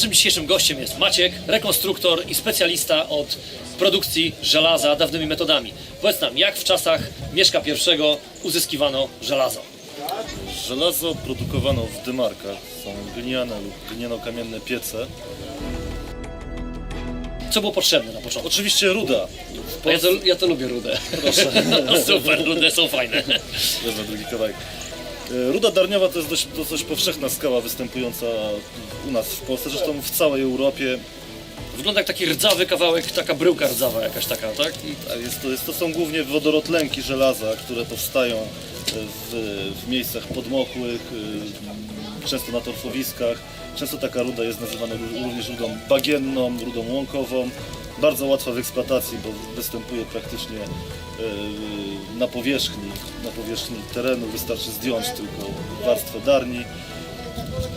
Naszym dzisiejszym gościem jest Maciek, rekonstruktor i specjalista od produkcji żelaza dawnymi metodami. Powiedz nam, jak w czasach Mieszka I uzyskiwano żelazo? Żelazo produkowano w dymarkach. Są gliniane lub gliniano-kamienne piece. Co było potrzebne na początku? Oczywiście ruda. Ja, to, ja to lubię rudę. Proszę. Super, rude są fajne. Wezmę drugi kawałek. E, Ruda darniowa to jest dość, dość powszechna skała występująca u nas w Polsce, zresztą w całej Europie. Wygląda jak taki rdzawy kawałek, taka bryłka rdzawa jakaś taka, tak? I A Jest to, jest, to są głównie wodorotlenki żelaza, które powstają e, w, w miejscach podmokłych, e, często na torfowiskach. Często taka ruda jest nazywana ró- również rudą bagienną, rudą łąkową. Bardzo łatwa w eksploatacji, bo występuje praktycznie e, na powierzchni, na powierzchni terenu. Wystarczy zdjąć tylko warstwę darni.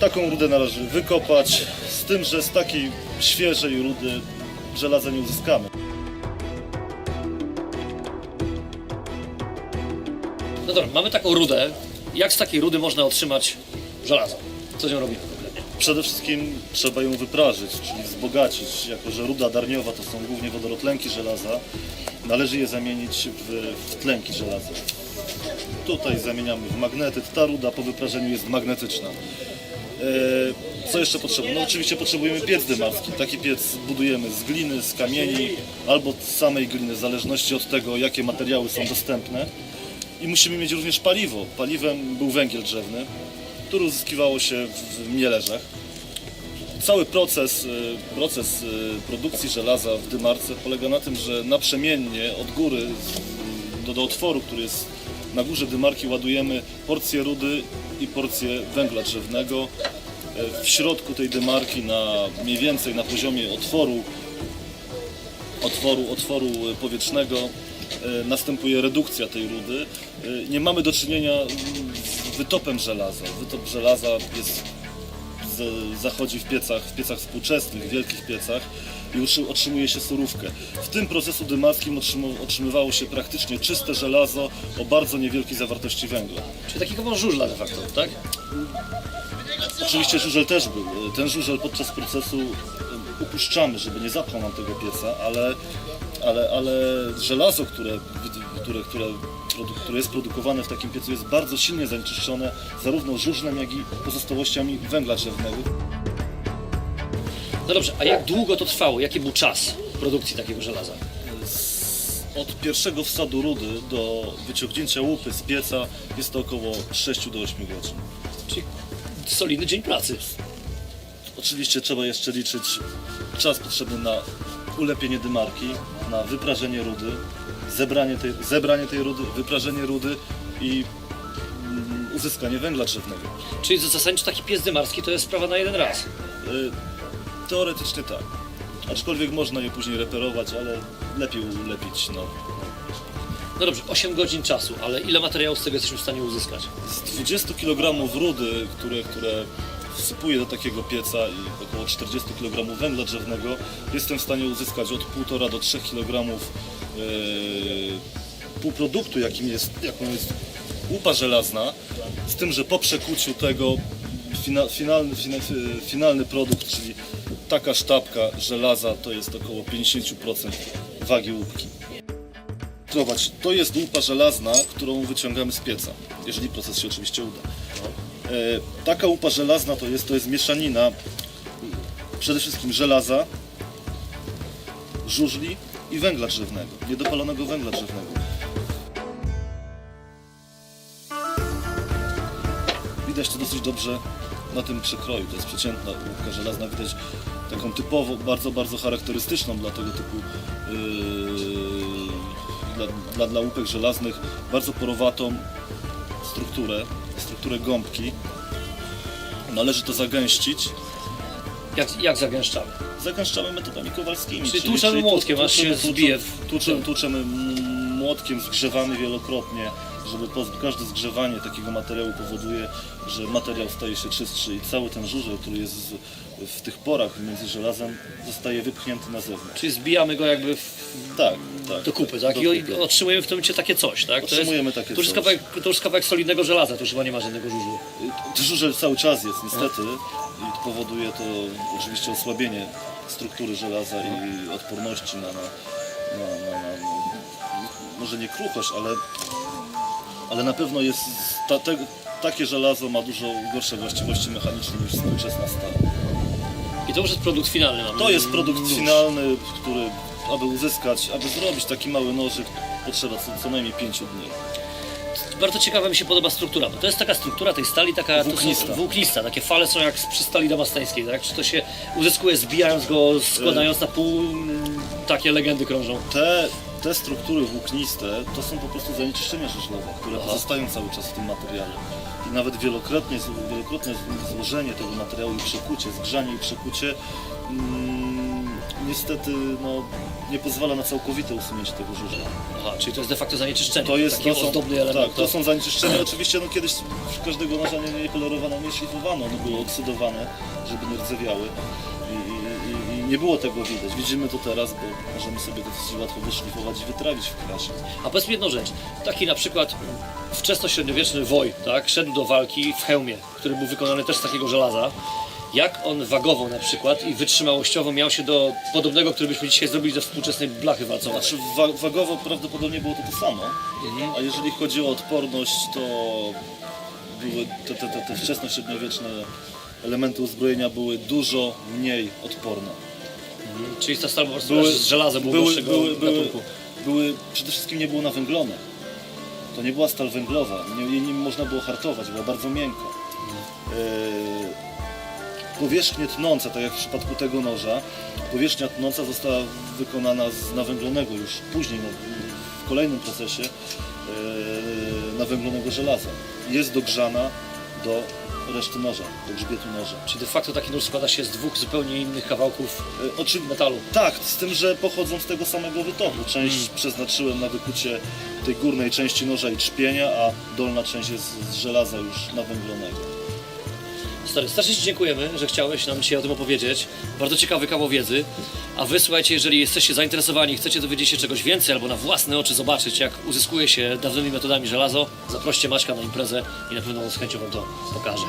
Taką rudę należy wykopać, z tym, że z takiej świeżej rudy żelaza nie uzyskamy. No dobra, mamy taką rudę. Jak z takiej rudy można otrzymać żelazo? Co z nią robimy? Przede wszystkim trzeba ją wyprażyć, czyli wzbogacić. Jako, że ruda darniowa to są głównie wodorotlenki żelaza, należy je zamienić w, w tlenki żelaza. Tutaj zamieniamy w magnetyt. Ta ruda po wyprażeniu jest magnetyczna. E, Co jeszcze potrzebujemy? No oczywiście potrzebujemy piec dymarski. Taki piec budujemy z gliny, z kamieni albo z samej gliny, w zależności od tego, jakie materiały są dostępne. I musimy mieć również paliwo. Paliwem był węgiel drzewny, który uzyskiwało się w mielerzach. Cały proces, y, proces y, produkcji żelaza w dymarce polega na tym, że naprzemiennie od góry z- do, do otworu, który jest na górze dymarki, ładujemy porcję rudy i porcję węgla drzewnego. W środku tej dymarki, na mniej więcej na poziomie otworu, otworu, otworu powietrznego, następuje redukcja tej rudy. Nie mamy do czynienia wytopem żelaza. Wytop żelaza jest z, zachodzi w piecach, w piecach współczesnych, wielkich piecach i otrzymuje się surówkę. W tym procesu otrzymu- otrzymywało się praktycznie czyste żelazo o bardzo niewielkiej zawartości węgla. Czyli taki kawał żużla de facto, tak? Oczywiście żużel też był. Ten żużel podczas procesu upuszczamy, żeby nie zapchał nam tego pieca, ale, ale, ale żelazo, które, które, które, które jest produkowane w takim piecu jest bardzo silnie zanieczyszczone zarówno żużlem, jak i pozostałościami węgla drzewnego. No dobrze, a jak długo to trwało? Jaki był czas produkcji takiego żelaza? Od pierwszego wsadu rudy do wyciągnięcia łupy z pieca jest to około 6 do 8 godzin. Czyli solidny dzień pracy. Oczywiście trzeba jeszcze liczyć czas potrzebny na ulepienie dymarki, na wyprażenie rudy, zebranie tej, zebranie tej rudy, wyprażenie rudy i mm, uzyskanie węgla drzewnego. Czyli zasadniczo taki pies dymarski to jest sprawa na jeden raz. Y, Teoretycznie tak. Aczkolwiek można je później reperować, ale lepiej ulepić no, No dobrze, 8 godzin czasu, ale ile materiału z tego jesteśmy w stanie uzyskać? Z 20 kg rudy, które, które wsypuję do takiego pieca około 40 kg węgla drzewnego, jestem w stanie uzyskać od 1,5 do 3 kg yy, półproduktu, jakim jest, jaką jest łupa żelazna, z tym, że po przekuciu tego fina, finalny, fina, finalny produkt, czyli taka sztabka żelaza, to jest około 50% wagi łupki. Zobacz, to jest łupa żelazna, którą wyciągamy z pieca, jeżeli proces się oczywiście uda. E, taka łupa żelazna to jest, to jest mieszanina przede wszystkim żelaza, żużli i węgla drzewnego, niedopalonego węgla drzewnego. Widać to dosyć dobrze na tym przekroju. To jest przeciętna łupka żelazna. Widać taką typowo, bardzo, bardzo charakterystyczną dla tego typu yy, dla, dla, dla łupek żelaznych, bardzo porowatą strukturę, strukturę gąbki. Należy to zagęścić. Jak, jak zagęszczamy? Zagęszczamy metodami kowalskimi. Czyli tłuczemy młotkiem, aż się zbije w- Tłuczemy, tłuczemy młotkiem, zgrzewamy wielokrotnie, żeby każde zgrzewanie takiego materiału powoduje, że materiał staje się czystszy i cały ten żużel, który jest w tych porach między żelazem, zostaje wypchnięty na zewnątrz. Czyli zbijamy go jakby w, Tak, tak. do kupy, tak? Do I, kupy. Otrzymujemy w tym momencie takie coś, tak? Otrzymujemy to jest, takie to już coś. kawałek, to już jest kawałek solidnego żelaza, to już chyba nie ma żadnego żużlu. Żużel cały czas jest niestety i powoduje to oczywiście osłabienie struktury żelaza i odporności na, na, na, na, na, na może nie kruchość, ale, ale na pewno jest ta, te, takie żelazo ma dużo gorsze właściwości mechaniczne niż współczesna stal. I to już jest produkt finalny. Mamy To jest produkt nóż. finalny, który aby uzyskać, aby zrobić taki mały nożyk potrzeba co, co najmniej 5 dni. Bardzo ciekawa mi się podoba struktura, bo to jest taka struktura tej stali, taka to są- Włóknista. włóknista. Takie fale są jak przy stali damasteńskiej, tak? Czy to się uzyskuje zbijając go, składając na pół, mm, takie legendy krążą. Te, te struktury włókniste to są po prostu zanieczyszczenia żeźlowe, które Aha. pozostają cały czas w tym materiale. I nawet wielokrotnie, wielokrotne złożenie tego materiału i przekucie, zgrzanie i przekucie mm, niestety no, nie pozwala na całkowite usunięcie tego żużla. Aha, czyli to jest de facto zanieczyszczenie. To jest taki to są, ozdobny element. Tak, to są zanieczyszczenia. Oczywiście no, kiedyś każdego noża nie, nie kolorowano, nie szlifowano, one były oksydowane, żeby nie rdzewiały. I, i, i, I nie było tego widać. Widzimy to teraz, bo możemy sobie to dosyć łatwo wyszlifować i wytrawić w krasie. A powiedz mi jedną rzecz. Taki na przykład wczesnośredniowieczny woj, tak, szedł do walki w hełmie, który był wykonany też z takiego żelaza. Jak on wagowo na przykład i wytrzymałościowo miał się do podobnego, który byśmy dzisiaj zrobili ze współczesnej blachy walcowej? Znaczy wa wagowo prawdopodobnie było to to samo, a jeżeli chodzi o odporność, to były te, te, te, te wczesnośredniowieczne elementy uzbrojenia były dużo mniej odporne. Mhm. Czyli ta stal po prostu były, z żelaza było były, były, były, gatunku. były, przede wszystkim nie było nawęglone. To nie była stal węglowa, nie, nie można było hartować, była bardzo miękka. E, powierzchnie tnąca, tak jak w przypadku tego noża, powierzchnia tnąca została wykonana z nawęglonego już później, no, w kolejnym procesie, e, nawęglonego żelaza. Jest dogrzana do reszty noża, do grzbietu noża. Czyli de facto taki nóż składa się z dwóch zupełnie innych kawałków E, Oczy, metalu. Tak, z tym, że pochodzą z tego samego wytoku. Część przeznaczyłem na wykucie tej górnej części noża i trzpienia, a dolna część jest z żelaza już nawęglonego. Stary, strasznie Ci dziękujemy, że chciałeś nam dzisiaj o tym opowiedzieć. Bardzo ciekawy kawał wiedzy. A wy słuchajcie, jeżeli jesteście zainteresowani, chcecie dowiedzieć się czegoś więcej albo na własne oczy zobaczyć, jak uzyskuje się dawnymi metodami żelazo, zaproście Maćka na imprezę i na pewno z chęcią Wam to pokaże.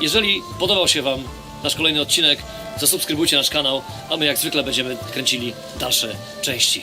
Jeżeli podobał się Wam nasz kolejny odcinek, zasubskrybujcie nasz kanał, a my jak zwykle będziemy kręcili dalsze części.